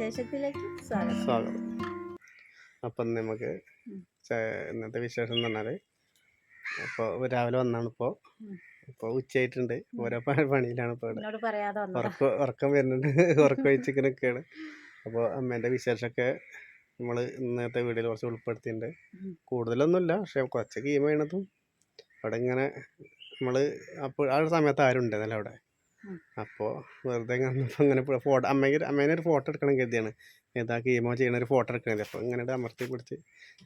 വിശേഷത്തിലേക്ക് സ്വാഗതം. സ്വാഗതം. അപ്പം നമുക്ക് ഇന്നത്തെ വിശേഷം എന്ന് പറഞ്ഞാൽ അപ്പോൾ രാവിലെ വന്നാണ് ഇപ്പോൾ. ഇപ്പോൾ ഉച്ചയായിട്ടുണ്ട്. ഓരോ പണിയിലാണ് ഇപ്പോൾ ഉറക്കം ഉറക്കം വരുന്നുണ്ട്. ഉറക്കം ഒഴിച്ചിങ്ങനെ നിൽക്കുകയാണ് അപ്പോൾ അമ്മേന്റെ വിശേഷമൊക്കെ നമ്മൾ ഇന്നത്തെ വീഡിയോയിൽ കുറച്ച് ഉൾപ്പെടുത്തിയിട്ടുണ്ട്. കൂടുതലൊന്നുമില്ല. പക്ഷേ കുറച്ച് കീമ വേണതും. അവിടെ ഇങ്ങനെ നമ്മൾ അപ്പോൾ ആ ഒരു സമയത്ത് ആരും ഉണ്ടായിരുന്നല്ലോ അവിടെ. അപ്പോൾ വെറുതെ കണ്ടപ്പോൾ അങ്ങനെ ഫോട്ടോ അമ്മയ്ക്ക് അമ്മേനെ ഒരു ഫോട്ടോ എടുക്കണം കരുതിയാണ്. ഏതാ കീമോ ചെയ്യണ ഒരു ഫോട്ടോ എടുക്കണത് അപ്പോൾ ഇങ്ങനെ അമർത്തി പിടിച്ച്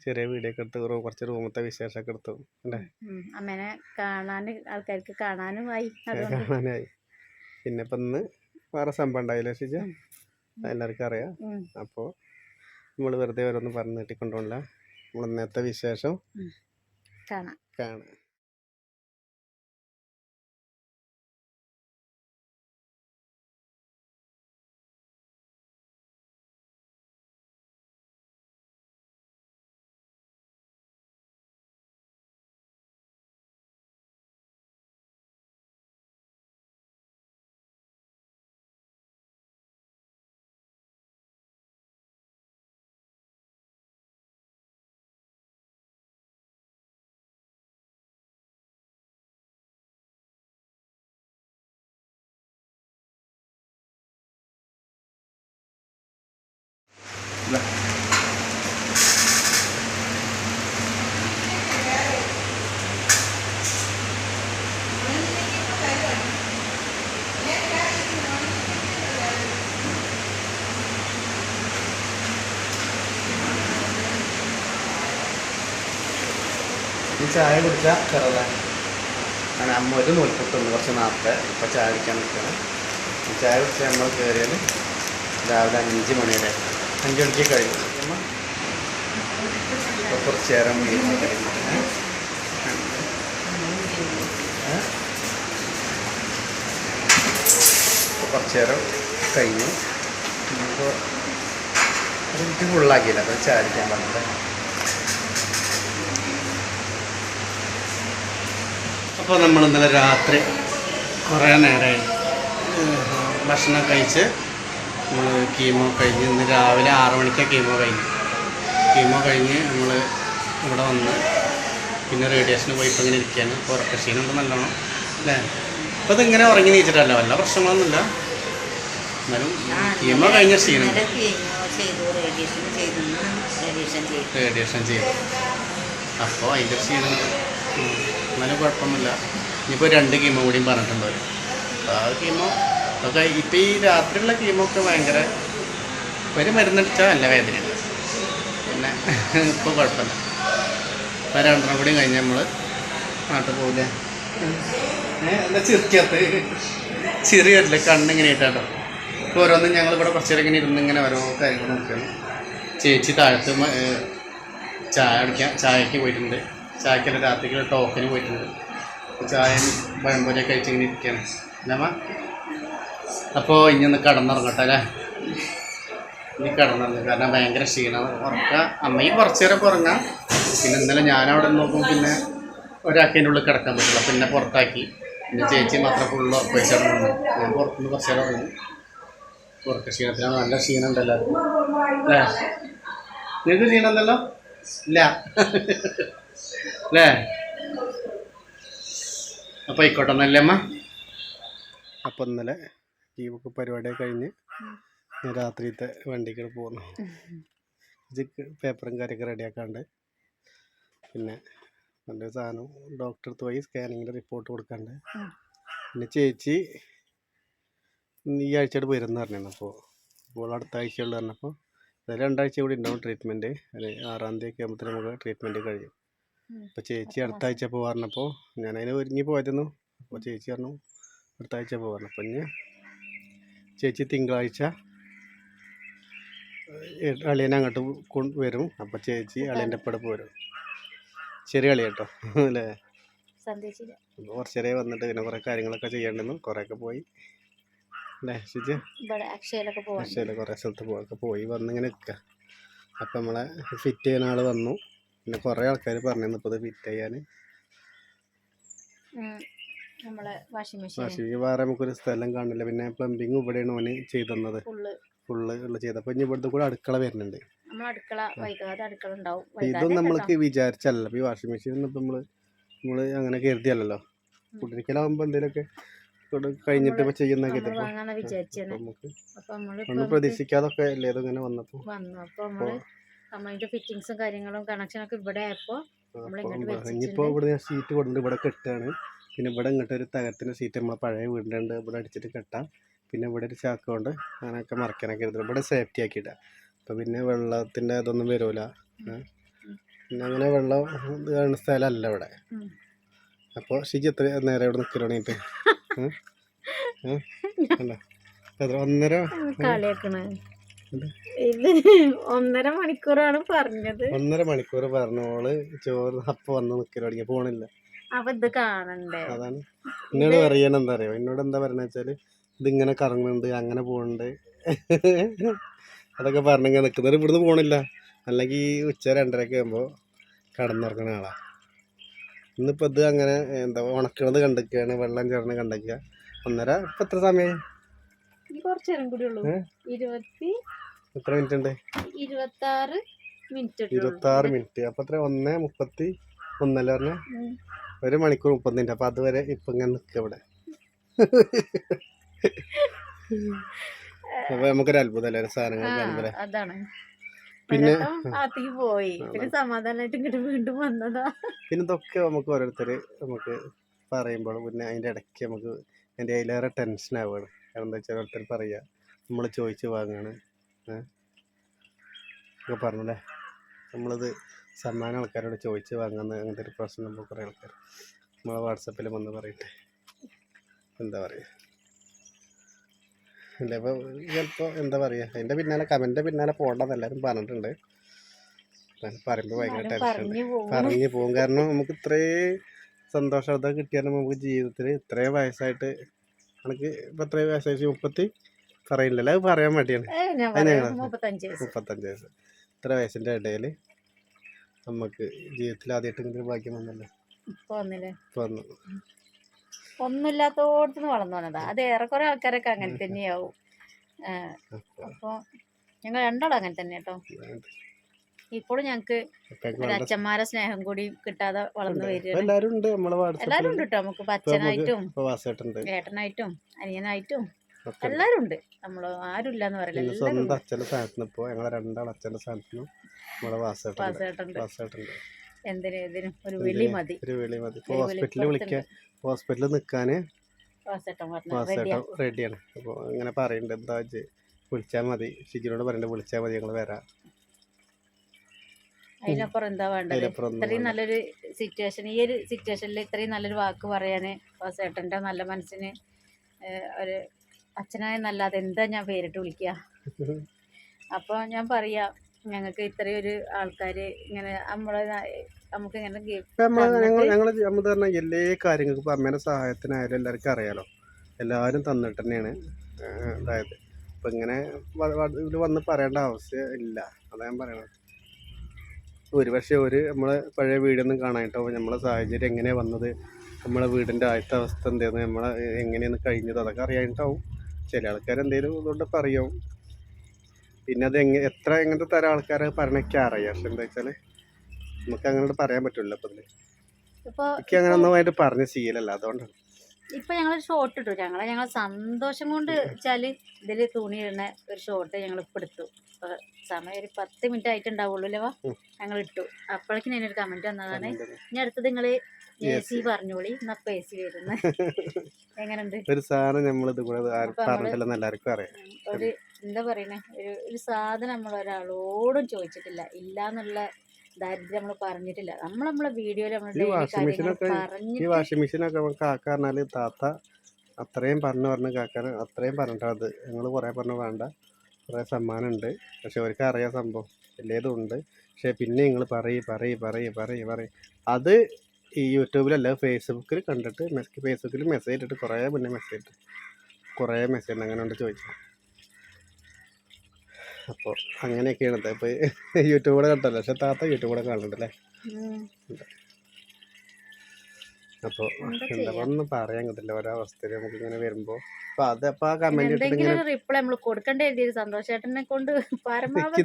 ചെറിയ വീഡിയോ ഒക്കെ എടുത്ത് കുറച്ച് റൂമത്തെ വിശേഷമൊക്കെ എടുത്തു. അല്ലേ. അമ്മേനെ കാണാൻ ആൾക്കാർക്ക് കാണാനും ആയി. അതുകൊണ്ട്. കാണാനായി. പിന്നെ ഇപ്പം ഇന്ന് വേറെ സംഭവം ഉണ്ടായില്ല ശിജ എല്ലാവർക്കും അറിയാം. അപ്പോൾ നമ്മൾ വെറുതെ ഓരോന്ന് പറഞ്ഞ് നീട്ടിക്കൊണ്ടോണ്ടാ നമ്മൾ ഇന്നത്തെ വിശേഷം കാണാം. കാണാം. ഈ ചായ കുടിച്ചാൽ ചെറുത അങ്ങനെ അമ്മ ഒരു നൂൽപ്പുട്ടുണ്ട് കുറച്ച് നേരത്തെ ഇപ്പം ചായ കുടിക്കാൻ നിൽക്കുകയാണ്. ചായ കുടിച്ചാൽ നമ്മൾ കയറിയാൽ രാവിലെ അഞ്ച് മണിയുടെ അഞ്ച് കഴിഞ്ഞു കുറച്ച് നേരം കുറച്ച് നേരം കഴിഞ്ഞു. ഇപ്പോൾ എനിക്ക് ഫുള്ളാക്കിയില്ല അപ്പോൾ ചാരിക്കാൻ പറഞ്ഞത്. അപ്പോൾ നമ്മൾ ഇന്നലെ രാത്രി കുറേ നേരമായി ഭക്ഷണം കഴിച്ച് കീമോ കഴിഞ്ഞ് ഇന്ന് രാവിലെ ആറ് മണിക്ക് കീമോ കഴിഞ്ഞു. കീമോ കഴിഞ്ഞ് നമ്മൾ ഇവിടെ വന്ന് പിന്നെ റേഡിയേഷന് പോയി ഇങ്ങനെ ഇരിക്കുകയാണ് ഇപ്പോൾ ഉറക്കക്ഷീണുണ്ട് നല്ലോണം അല്ലേ? അപ്പോൾ ഇതിങ്ങനെ ഉറങ്ങി നീച്ചിട്ടല്ല വല്ല പ്രശ്നങ്ങളൊന്നുമില്ല. എന്നാലും കീമോ കഴിഞ്ഞ ക്ഷീണുണ്ട് ചെയ്തു റേഡിയേഷൻ ചെയ്തു അപ്പോൾ അതിന്റെ ക്ഷീണം. എന്നാലും കുഴപ്പമൊന്നുമില്ല. ഇനിയിപ്പോൾ രണ്ട് കീമോ കൂടിയും പറഞ്ഞിട്ടുണ്ട് അവർ അപ്പോൾ ആ കീമോ ഒക്കെ ഇപ്പം ഈ രാത്രിയുള്ള കീമൊക്കെ ഭയങ്കര ഒരു മരുന്നടിച്ചാൽ നല്ല വേദനയാണ്. പിന്നെ ഇപ്പോൾ കുഴപ്പമില്ല. ഇപ്പോൾ രണ്ടെണ്ണം കൂടി കഴിഞ്ഞ് നമ്മൾ നാട്ടിൽ പോകില്ലേ എന്താ ചിരിക്കാത്ത ചെറിയല്ലേ കണ്ണിങ്ങനെ ഇട്ടാട്ടോ. ഇപ്പോൾ ഓരോന്നും ഞങ്ങൾ ഇവിടെ കുറച്ച് നേരം ഇങ്ങനെ ഇരുന്ന് ഇങ്ങനെ ഓരോ കാര്യങ്ങൾ നോക്കുകയാണ്. ചേച്ചി താഴത്ത് ചായ അടിക്കാൻ ചായക്ക് പോയിട്ടുണ്ട്. ചായക്കല്ല രാത്രിക്കുള്ള ടോക്കിന് പോയിട്ടുണ്ട്. ചായ പഴംപൊരിയൊക്കെ കഴിച്ച് ഇങ്ങനെ ഇരിക്കുകയാണ്. അല്ലമ്മ അപ്പോൾ ഇനി ഒന്ന് കടന്നിറങ്ങട്ടെ അല്ലേ? ഇനി കടന്നുറങ്ങും. കാരണം ഭയങ്കര ക്ഷീണം. ഉറക്കുക അമ്മയും കുറച്ച് നേരം ഉറങ്ങാം. പിന്നെ ഇന്നലെ ഞാനവിടെ നോക്കും പിന്നെ ഒരാൾക്കതിന്റെ ഉള്ളിൽ കിടക്കാൻ പറ്റില്ല. പിന്നെ പുറത്താക്കി. പിന്നെ ചേച്ചി മാത്രം ഫുള്ള് ഉറപ്പ് ഞാൻ പുറത്തുനിന്ന് കുറച്ച് നേരം ഉറങ്ങി. ഉറക്ക ക്ഷീണത്തിനാണ് നല്ല ക്ഷീണം ഉണ്ടല്ലോ അല്ലേ? നിങ്ങൾക്ക് ക്ഷീണം ഉണ്ടല്ലോ? ഇല്ല. അല്ലേ? അപ്പോൾ ആയിക്കോട്ടെ എന്നല്ലേ അമ്മ? അപ്പം ഇന്നലെ ഈ പരിപാടി കഴിഞ്ഞ് ഞാൻ വണ്ടിക്ക് പോന്നു. ഇത് പേപ്പറും കാര്യമൊക്കെ റെഡിയാക്കാണ്ട് പിന്നെ എന്റെ സാധനം ഡോക്ടർ അടുത്ത് പോയി സ്കാനിങ്ങിന്റെ റിപ്പോർട്ട് കൊടുക്കാണ്ട്. പിന്നെ ചേച്ചി ഈ ആഴ്ചയോട് വരുമെന്ന് പറഞ്ഞിരുന്നു അപ്പോൾ അപ്പോൾ അടുത്ത ആഴ്ചയുള്ള പറഞ്ഞപ്പോൾ അതായത് രണ്ടാഴ്ച കൂടി ഉണ്ടാവും ട്രീറ്റ്മെന്റ് ഒരു ആറാം തീയതി ഒക്കെ ആകുമ്പോഴത്തേന് നമുക്ക് ട്രീറ്റ്മെന്റ് കഴിയും. അപ്പോൾ ചേച്ചി അടുത്ത ആഴ്ച പറഞ്ഞപ്പോൾ ഞാനതിന് ഒരുങ്ങി പോയതെന്നു. അപ്പോൾ ചേച്ചി പറഞ്ഞു അടുത്ത ആഴ്ച പോകാറുണ്ട് അപ്പം ഇനി ചേച്ചി തിങ്കളാഴ്ച അളിയനെ അങ്ങോട്ട് കൊണ്ട് വരും. അപ്പോൾ ചേച്ചി അളിയന്റെ ഒപ്പം പോരും. ചെറിയ കളി കേട്ടോ അല്ലേ? കുറച്ചേരെ വന്നിട്ട് പിന്നെ കുറേ കാര്യങ്ങളൊക്കെ ചെയ്യേണ്ടെന്നും കുറേയൊക്കെ പോയി. അല്ലേ ചേച്ചി അക്ഷയയിൽ കുറേ സ്ഥലത്ത് പോയൊക്കെ പോയി വന്നിങ്ങനെ നിൽക്കുക അപ്പം നമ്മളെ ഫിറ്റ് ചെയ്യുന്ന ആൾ വന്നു. പിന്നെ കുറേ ആൾക്കാർ പറഞ്ഞു ഇപ്പോൾ ഇത് ഫിറ്റ് ചെയ്യാൻ വാഷിംഗ് വേറെ നമുക്കൊരു സ്ഥലം കാണില്ല. പിന്നെ പ്ലംബിങ് ഇവിടെയാണ് ഓന് ചെയ്ത് തന്നത് ഫുള്ള് ഫുള്ള് ഉള്ള ചെയ്തപ്പോൾ ഇനി ഇവിടുത്തെ കൂടെ അടുക്കള വരുന്നുണ്ട്. ഇതും നമ്മൾക്ക് വിചാരിച്ചല്ല ഈ വാഷിംഗ് മെഷീൻ നമ്മൾ നമ്മൾ അങ്ങനെ കരുതിയല്ലോ കുടിരിക്കലാവുമ്പോൾ എന്തെങ്കിലുമൊക്കെ കഴിഞ്ഞിട്ട് ഇപ്പൊ നമുക്ക് പ്രതീക്ഷിക്കാതൊക്കെ അല്ലേ? വന്നപ്പോ. ഫിറ്റിങ്സും കാര്യങ്ങളും കണക്ഷനൊക്കെ ഇവിടെ ആയപ്പോ നമ്മൾ ഇങ്ങോട്ട് ഇനിയിപ്പോ വെച്ചിട്ടുണ്ട്. ഇവിടെ ഞാൻ ഷീറ്റ് കൊടുത്തിട്ട് ഇവിടെ കെട്ടാണ്. പിന്നെ ഇവിടെ ഇങ്ങോട്ട് ഒരു തകരത്തിന്റെ സീറ്റ് നമ്മളെ പഴയ വീടിന്റെ ഇവിടെ അടിച്ചിട്ട് കെട്ടാം. പിന്നെ ഇവിടെ ഒരു ചാക്ക് ഉണ്ട്. അങ്ങനെയൊക്കെ മറക്കാനൊക്കെ എടുത്തിട്ട് ഇവിടെ സേഫ്റ്റി ആക്കിയിട്ട് അപ്പോൾ പിന്നെ വെള്ളത്തിന്റെ ഇതൊന്നും വരൂല. ഏ? പിന്നെ അങ്ങനെ വെള്ളം കാണുന്ന സ്ഥലമല്ല ഇവിടെ. അപ്പോൾ ശരിക്കും എത്ര നേരം ഇവിടെ നിൽക്കലോണിട്ട് എത്ര? ഒന്നര? ഇത് ഒന്നര മണിക്കൂറാണ് പറഞ്ഞത്. ഒന്നര മണിക്കൂർ പറഞ്ഞോൾ. ചോറ് അപ്പൊ വന്ന് തുടങ്ങി. പോണില്ല. അപ്പൊ ഇത് കാണണ്ടേ? അതാണ്. എന്നോട് പറയണ എന്താ അറിയോ എന്നോട് എന്താ പറയണ വെച്ചാൽ ഇങ്ങനെ കറങ്ങുന്നുണ്ട് അങ്ങനെ പോണുണ്ട് അതൊക്കെ പറഞ്ഞെങ്കിൽ നിൽക്കുന്നവർ ഇവിടുന്ന് പോണില്ല. അല്ലെങ്കിൽ ഉച്ച രണ്ടരയൊക്കെ ആകുമ്പോൾ കടന്നുറങ്ങണ ആളാ. ഇന്നിപ്പോ ഇത് അങ്ങനെ എന്താ ഉണക്കണത് കണ്ടിരിക്കുകയാണ് വെള്ളം ചേർന്ന് കണ്ടിരിക്കുക ഒന്നര ഇപ്പം എത്ര സമയം ഇനി കുറച്ചു നേരം കൂടി ഉള്ളൂ. ഇരുപത്തി എത്ര മിനിറ്റ് ഉണ്ട് ഇരുപത്തി ആറ് മിനിറ്റ് ഇരുപത്തി മിനിറ്റ്. അപ്പം എത്ര ഒന്ന് മുപ്പത്തി ഒന്നല്ലേ പറഞ്ഞ? ഒരു മണിക്കൂർ മുപ്പത് മിനിറ്റ് അപ്പം അതുവരെ ഇപ്പം ഇങ്ങനെ നിൽക്കുക ഇവിടെ. അപ്പൊ നമുക്കൊരു അത്ഭുതമല്ലേ ഒരു സാധനങ്ങൾ കാണുമ്പോൾ അതാണ്. പിന്നെ പോയി. പിന്നെ സമാധാനമായിട്ട് ഇങ്ങോട്ട് വീണ്ടും വന്നതാ. പിന്നെ ഇതൊക്കെ നമുക്ക് ഓരോരുത്തർ നമുക്ക് പറയുമ്പോൾ പിന്നെ അതിന്റെ ഇടയ്ക്ക് നമുക്ക് എന്റെ അതിലേറെ ടെൻഷൻ ആവുകയാണ്. കാരണം എന്താ വെച്ചാൽ ഓരോരുത്തർ പറയുക നമ്മൾ ചോദിച്ച് വാങ്ങുകയാണ് ഏഹ് ഒക്കെ പറഞ്ഞല്ലേ? നമ്മളത് സമ്മാനം ആൾക്കാരോട് ചോദിച്ച് വാങ്ങുന്ന അങ്ങനത്തെ ഒരു പ്രശ്നം നമ്മൾ കുറേ ആൾക്കാർ നമ്മളെ വാട്സപ്പിൽ വന്ന് പറയട്ടെ. എന്താ പറയുക എന്റെ ഇപ്പോൾ ചിലപ്പോൾ എന്താ പറയുക അതിന്റെ പിന്നാലെ കമന്റെ പിന്നാലെ പോകണ്ടെന്ന് എല്ലാവരും പറഞ്ഞിട്ടുണ്ട്. പറയുമ്പോൾ ഭയങ്കര ടെൻഷൻ പറഞ്ഞു പോകും. കാരണം നമുക്ക് ഇത്രേ സന്തോഷത കിട്ടിയാലും നമുക്ക് ജീവിതത്തിൽ ഇത്രയും വയസ്സായിട്ട് എനിക്ക് ഇപ്പം ഇത്രയും വയസ്സായി മുപ്പത്തി പറയില്ലല്ലോ അത് പറയാൻ ഞങ്ങൾ മുപ്പത്തഞ്ച് വയസ്സ്. ഇത്ര വയസ്സിന്റെ ഇടയിൽ നമുക്ക് ജീവിതത്തിൽ ആദ്യമായിട്ട് ഇങ്ങനെ ഒരു ഭാഗ്യം വന്നല്ലേ? വന്നില്ലേ? വന്നു. ഒന്നുമില്ലാത്തോടത്തുനിന്ന് വളർന്നു വന്നതാ. അത് ഏറെക്കുറെ ആൾക്കാരൊക്കെ അങ്ങനെ തന്നെയാവും. ആ, അപ്പൊ അപ്പൊ ഞങ്ങൾ രണ്ടാളും അങ്ങനെ തന്നെ കേട്ടോ. ഇപ്പോഴും ഞങ്ങൾക്ക് അച്ഛന്മാരെ സ്നേഹം കൂടി കിട്ടാതെ വളർന്നു ഇപ്പൊ എല്ലാവരും ഉണ്ട്. കേട്ടോ. നമുക്ക് അച്ഛനായിട്ടും ഏട്ടനായിട്ടും അനിയനായിട്ടും. എല്ലാരും ഉണ്ട് നമ്മൾ ആരും പറയുന്നത് പറയില്ല. പിന്നെ എല്ലാരും സ്വന്തം അച്ഛന്റെ സ്ഥാനത്തിന് ഇപ്പോൾ ഞങ്ങളെ രണ്ടാൾ അച്ഛന്റെ സ്ഥാനത്തിനും നമ്മളെ വാസേട്ടുണ്ട് പാസ്സേട്ടുണ്ട് വാസേട്ടുണ്ട് എന്തിനും ഇതിനും ഒരു വിളി മതി. ഒരു വിളി മതി. ഹോസ്പിറ്റലിൽ വിളിക്കാൻ ഹോസ്പിറ്റലിൽ വാസേട്ടൻ റെഡിയാണ് അപ്പോൾ ഇങ്ങനെ പറയുന്നുണ്ട് എന്താ വിളിച്ചാൽ മതി. ഷിജിനോട് പറയണ്ട വിളിച്ചാൽ മതി ഞങ്ങൾ വരാം അതിനപ്പുറം എന്താ വേണ്ടത്? ഇത്രയും നല്ലൊരു സിറ്റുവേഷൻ ഈ ഒരു സിറ്റുവേഷനിൽ ഇത്രയും നല്ലൊരു വാക്ക് പറയാന് പാസ്സേട്ടന്റെ നല്ല മനസ്സിന് ഒരു അച്ഛനായ നല്ലാതെ എന്താ ഞാൻ പേരിട്ട് വിളിക്കുക? അപ്പോൾ ഞാൻ പറയാ ഞങ്ങൾക്ക് ഇത്രയൊരു ആൾക്കാര് ആൾക്കാർ ഇങ്ങനെ നമ്മളെ നമുക്ക് ഇങ്ങനെ ഞങ്ങൾ നമ്മൾ പറഞ്ഞ എല്ലാ കാര്യങ്ങൾക്കും അമ്മേടെ അമ്മേന്റെ സഹായത്തിനായാലും എല്ലാവർക്കും അറിയാലോ. എല്ലാവരും തന്നിട്ട് തന്നെയാണ്. അതായത് ഇപ്പം ഇങ്ങനെ ഇതിൽ വന്ന് പറയേണ്ട ആവശ്യം ഇല്ല. അതാ ഞാൻ പറയണത്. ഒരു പക്ഷേ ഒരു നമ്മളെ പഴയ വീടൊന്നും കാണാനിട്ടോ നമ്മളെ സാഹചര്യം എങ്ങനെയാണ് വന്നത്? നമ്മളെ വീടിന്റെ ആദ്യത്തെ അവസ്ഥ എന്തായിരുന്നു നമ്മളെ എങ്ങനെയാണ് കഴിഞ്ഞത്? അതൊക്കെ അറിയാനിട്ടാവും. ചില ആൾക്കാർ എന്തെങ്കിലും ഇതുകൊണ്ട് പറയും. പിന്നെ അത് എങ്ങനെ എത്ര എങ്ങനത്തെ തരം ആൾക്കാർ പറഞ്ഞൊക്കെ അറിയാം. പക്ഷെ എന്താ വെച്ചാൽ നമുക്ക് അങ്ങനെ പറയാൻ പറ്റില്ല അപ്പം ഇതിൽ എനിക്ക് അങ്ങനെ ഒന്നുമായിട്ട് പറഞ്ഞ ശീലമല്ല. അതുകൊണ്ടാണ്. ഇപ്പൊ ഞങ്ങൾ ഷോർട്ട് ഇട്ടു. ഞങ്ങളെ ഞങ്ങൾ സന്തോഷം കൊണ്ട് വെച്ചാൽ ഇതിൽ തുണി ഇടുന്ന ഒരു ഷോർട്ട് ഞങ്ങൾ ഇപ്പൊ എടുത്തു. സമയം ഒരു പത്ത് മിനിറ്റ് ആയിട്ടുണ്ടാവുള്ളൂ അല്ലേ വാ ഞങ്ങൾ ഇട്ടു. അപ്പോഴേക്കും ഒരു കമന്റ് വന്നതാണ്. ഇനി അടുത്തത് നിങ്ങൾ എ. സി പറഞ്ഞോളി. എന്നപ്പോ എ സി വരുന്ന. എങ്ങനെയുണ്ട്? ഒരു സാധനം പറഞ്ഞിട്ടില്ലെന്ന് എല്ലാവർക്കും അറിയാം. ഒരു എന്താ പറയണേ? ഒരു ഒരു സാധനം നമ്മൾ ഒരാളോടും ചോദിച്ചിട്ടില്ല. ഇല്ല എന്നുള്ള ദാരിദ്ര്യം നമ്മൾ പറഞ്ഞിട്ടില്ല. നമ്മൾ നമ്മളെ വീഡിയോയിൽ നമ്മൾ ഈ വാഷിംഗ് മെഷീനൊക്കെ കാക്ക പറഞ്ഞാൽ താത്ത അത്രയും പറഞ്ഞു പറഞ്ഞ് കാക്കാൻ അത്രയും പറഞ്ഞിട്ടത് അത്. ഞങ്ങൾ കുറേ പറഞ്ഞു വേണ്ട. കുറേ സമ്മാനം ഉണ്ട് പക്ഷെ അവർക്ക് അറിയാൻ സംഭവം. എല്ലാതും ഉണ്ട്. പക്ഷെ പിന്നെ നിങ്ങൾ പറയും പറയും പറയും പറയും പറയും. അത് ഈ യൂട്യൂബിലല്ല ഫേസ്ബുക്കിൽ കണ്ടിട്ട് ഫേസ്ബുക്കിൽ മെസ്സേജ് ഇട്ടിട്ട് കുറേ മുന്നേ മെസ്സേജ് ഇട്ട്. കുറേ മെസ്സേജ് ഉണ്ട് അങ്ങനെ ഉണ്ട് ചോദിച്ചു? അപ്പോൾ അങ്ങനെയൊക്കെയാണ്. ഇപ്പോൾ യൂട്യൂബിലൂടെ കണ്ടല്ലോ പക്ഷെ താത്ത യൂട്യൂബിലൂടെ കാണുന്നുണ്ടല്ലേ. അപ്പോൾ എന്താ ഒന്നും പറയാൻ കിട്ടില്ല ഓരോ അവസ്ഥയിൽ നമുക്ക് ഇങ്ങനെ വരുമ്പോൾ അപ്പോൾ അത് അപ്പോൾ ആ കമന്റ് ഒരു റിപ്ലൈ നമ്മൾ കൊടുക്കണ്ടേ എഴുതിയത് സന്തോഷേട്ടനെ കൊണ്ട് പരമാവധി.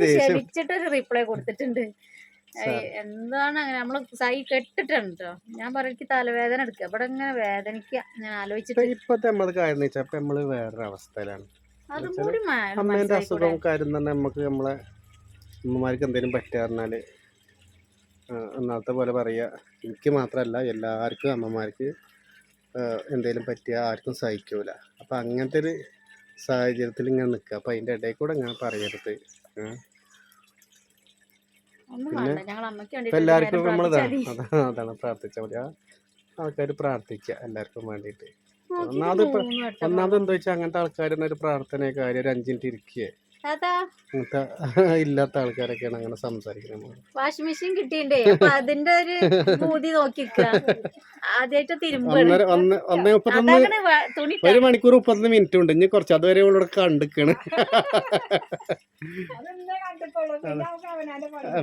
ഒരു റിപ്ലൈ കൊടുത്തിട്ടുണ്ട്. എന്താണ് അങ്ങനെ? നമ്മൾ സൈ കെട്ടിട്ടുണ്ട്? കേട്ടോ ഞാൻ പറയും എനിക്ക് തലവേദന എടുക്കുക ഇവിടെ ഇങ്ങനെ വേദനിക്കുക ഞാൻ ആലോചിച്ചിട്ട് ഇപ്പം ഇപ്പോഴത്തെ നമ്മൾ കാര്യം വെച്ചാൽ നമ്മൾ വേറൊരു അവസ്ഥയിലാണ് അമ്മേന്റെ മനസ്സിലായിക്കൂടെ? അസുഖവും കാര്യം തന്നെ നമുക്ക് നമ്മളെ അമ്മമാർക്ക് എന്തെങ്കിലും പറ്റുക പറഞ്ഞാൽ അന്നത്തെ പോലെ പറയുക എനിക്ക് മാത്രമല്ല എല്ലാവർക്കും അമ്മമാർക്ക് എന്തെങ്കിലും പറ്റിയ ആർക്കും സഹിക്കൂല. അപ്പം അങ്ങനത്തെ ഒരു സാഹചര്യത്തിൽ ഇങ്ങനെ നിൽക്കുക. അപ്പം അതിന്റെ ഇടയിൽ കൂടെ ഇങ്ങനെ പറയരുത്. പിന്നെ എല്ലാവർക്കും നമ്മളിതാണ് നമ്മൾ പ്രാർത്ഥിച്ചാ അതാണ് പ്രാർത്ഥിച്ചാൽ മതി. ആൾക്കാർ പ്രാർത്ഥിക്കുക എല്ലാവർക്കും വേണ്ടിയിട്ട്. ഒന്നാമത് ഒന്നാമത് എന്താ വെച്ചാൽ അങ്ങനത്തെ ആൾക്കാർ ഒരു പ്രാർത്ഥനയൊക്കെ കാര്യം ഒരു അഞ്ചിനിട്ട് മിനിറ്റ് ഇരിക്കുക താത്താ അങ്ങനത്തെ ഇല്ലാത്ത ആൾക്കാരൊക്കെയാണ് അങ്ങനെ സംസാരിക്കുന്നത്. വാഷിംഗ് മെഷീൻ കിട്ടിയിട്ടേ അപ്പൊ അതിന്റെ ഒരു പൂതി നോക്കിക്ക. തുണി ഇട്ടാ ഒരു മണിക്കൂർ മുപ്പത്തൊന്ന് മിനിറ്റ് ഉണ്ട്. ഇനി കുറച്ച് അതുവരെ ഇവിടെ കണ്ടിക്കണ്.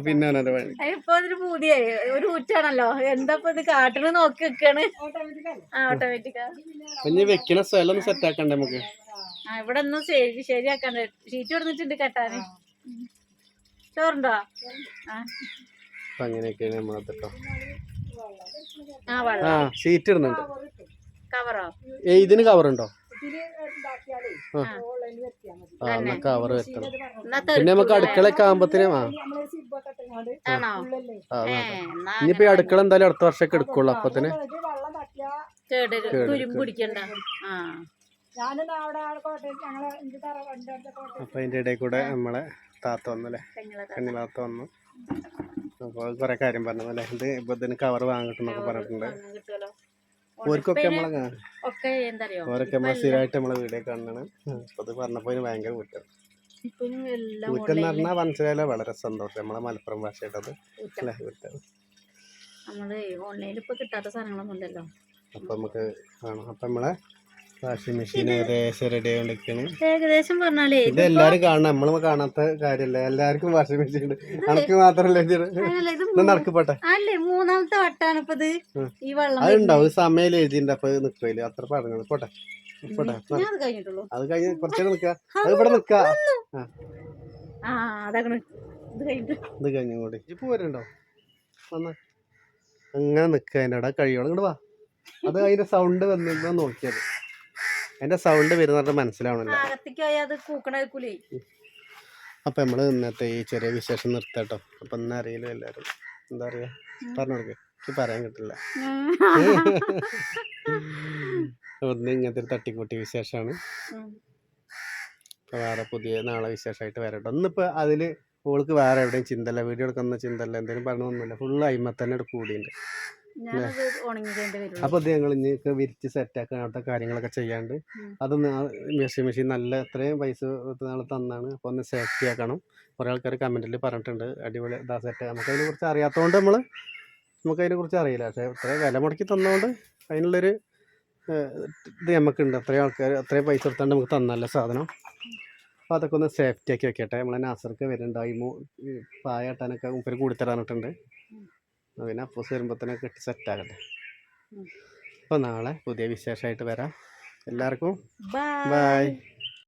പിന്നെ ഇപ്പൊ ഒരു പൂതിയായി. ഒരു ഊറ്റാണല്ലോ. എന്താ ഇത് കാട്ടിന് നോക്കി വെക്കാണ് ആ ഓട്ടോമാറ്റിക്കാ. വെക്കണ സ്ഥലം സെറ്റ് ആക്കണ്ടേ നമുക്ക്? ആ ഇവിടെ ഒന്നും ശരി ശരിയാക്കണ്ട. ഷീറ്റ് കൊടുത്തിട്ടുണ്ട് കെട്ടാന്. ചോറുണ്ടോ? ആ. അങ്ങനെയൊക്കെയാണ് നമ്മളത് കേട്ടോ ആ ആ ഷീറ്റ് ഇടുന്നുണ്ട്. കവറോ? ഏ ഇതിന് കവർ ഉണ്ടോ ആ. ആ. ആ എന്നാ കവർ വെക്കണം. പിന്നെ നമുക്ക്. അടുക്കളയൊക്കെ ആകുമ്പത്തേനും ആ. ആ, ഇനിയിപ്പോ ഈ അടുക്കള എന്തായാലും അടുത്ത വർഷമൊക്കെ എടുക്കുള്ളൂ അപ്പത്തിന്. കേട് അപ്പൊ അതിന്റെ ഇടയിൽ കൂടെ നമ്മളെ താത്ത വന്നല്ലേ? അല്ലെ കണ്ണി താത്ത വന്നു. അപ്പോൾ കുറെ കാര്യം പറഞ്ഞു അല്ലേ? ഇത് ഇപ്പൊ ഇതിന് കവർ വാങ്ങിട്ടെന്നൊക്കെ പറഞ്ഞിട്ടുണ്ട്. ഓർക്കൊക്കെ നമ്മളെ ഓരൊക്കെ നമ്മളെ സ്ഥിരമായിട്ട് നമ്മളെ വീഡിയോ കാണണം. അപ്പൊ അത് പറഞ്ഞപ്പോ ഇതിന് ഭയങ്കര കുറ്റം ഇപ്പൊ എല്ലാം കുറ്റം എന്ന് പറഞ്ഞാൽ മനസ്സിലായാലോ വളരെ സന്തോഷം. നമ്മളെ മലപ്പുറം ഭാഷയായിട്ടത്. അല്ലേ? കുറ്റം നമ്മൾ ഓൺലൈനിൽ ഇപ്പൊ കിട്ടാത്ത സാധനങ്ങളൊന്നും ഉണ്ടല്ലോ അപ്പൊ നമുക്ക് കാണാം. അപ്പൊ നമ്മളെ വാഷിംഗ് മെഷീൻ ഏകദേശം റെഡി ആയിക്കൊണ്ടിരിക്കുകയാണ് ഏകദേശം പറഞ്ഞാലേ ഇത് എല്ലാരും കാണണം. നമ്മൾ കാണാത്ത കാര്യമല്ല എല്ലാവർക്കും വാഷിംഗ് മെഷീൻ ഉണ്ട് അനക്ക് മാത്രല്ല നടക്കപ്പെട്ടെ. അല്ലേ മൂന്നാമത്തെ വട്ടാണ് ഇപ്പൊ ഇത് ഈ വെള്ളം അതുണ്ടാവും സമയം എഴുതിണ്ട് അപ്പൊ നിക്കില്ല അത്ര പറഞ്ഞു പോട്ടെ. പോട്ടെ. അത് കഴിഞ്ഞ് കുറച്ചേരം നിക്ക. അത് ഇവിടെ നിക്ക. ഇത് കഴിഞ്ഞും കൂടി. ഇപ്പൊ വരണ്ടോ? വന്ന. അങ്ങനെ നിക്ക അതിന്റെ അവിടെ. കഴിയോളം. ഇങ്ങോട്ട് വാ. അത് അതിന്റെ സൗണ്ട് വന്നിരുന്നോ നോക്കിയത് അതിന്റെ സൗണ്ട് വരുന്നത് മനസ്സിലാവണല്ലേ. അപ്പൊ നമ്മൾ ഇന്നത്തെ ഈ ചെറിയ വിശേഷം നിർത്തട്ടോ. അപ്പൊ ഇന്ന് അറിയില്ല എല്ലാരും. എന്താ പറയാ? പറഞ്ഞു കൊടുക്ക് എനിക്ക് പറയാൻ കിട്ടില്ല. ഒന്ന് ഇങ്ങനത്തെ ഒരു തട്ടിക്കൂട്ടി വിശേഷമാണ് വേറെ പുതിയ നാളെ വിശേഷമായിട്ട് വരട്ടെ. ഒന്നിപ്പോ അതിൽ ഓൾക്ക് വേറെ എവിടെയും ചിന്തല്ല വീഡിയോ എടുക്കുന്ന ചിന്തല്ല എന്തെങ്കിലും പറഞ്ഞൊന്നുമില്ല. ഫുള്ള് അയിമ തന്നെ കൂടിയുണ്ട്. അപ്പോൾ ഇത് ഞങ്ങൾ ഇനിയൊക്കെ വിരിച്ച് സെറ്റാക്കാൻ അവിടുത്തെ കാര്യങ്ങളൊക്കെ ചെയ്യാണ്ട്. അതൊന്ന് മെഷീൻ മെഷീൻ നല്ല എത്രയും പൈസ തന്നാണ്. അപ്പൊ ഒന്ന് സേഫ്റ്റി ആക്കണം. കുറെ ആൾക്കാർ കമന്റിൽ പറഞ്ഞിട്ടുണ്ട്. അടിപൊളി ഇതാ സെറ്റ് നമുക്ക് അതിനെ കുറിച്ച് അറിയാത്തതുകൊണ്ട് നമ്മൾ നമുക്ക് അതിനെ കുറിച്ച് അറിയില്ല. പക്ഷെ ഇത്രയും വില മുടക്കി തന്നതുകൊണ്ട് അതിനുള്ളൊരു ഇത് നമുക്കുണ്ട് അത്രയും ആൾക്കാർ അത്രയും പൈസ കൊടുത്താണ്ട് നമുക്ക് തന്നല്ല സാധനം. അപ്പോൾ അതൊക്കെ ഒന്ന് സേഫ്റ്റി ആക്കി വെക്കട്ടെ. നമ്മളെ നാസർക്ക് വരുന്നുണ്ടായി പായ ഇട്ടാനൊക്കെ ഉപ്പര് കൂടി തരാനിട്ടുണ്ട് പിന്നെ അപ്പൂസ് വരുമ്പോൾ തന്നെ കെട്ടി സെറ്റ് ആകട്ടെ ഉം. അപ്പോൾ നാളെ പുതിയ വിശേഷമായിട്ട് വരാം. എല്ലാവർക്കും ബൈ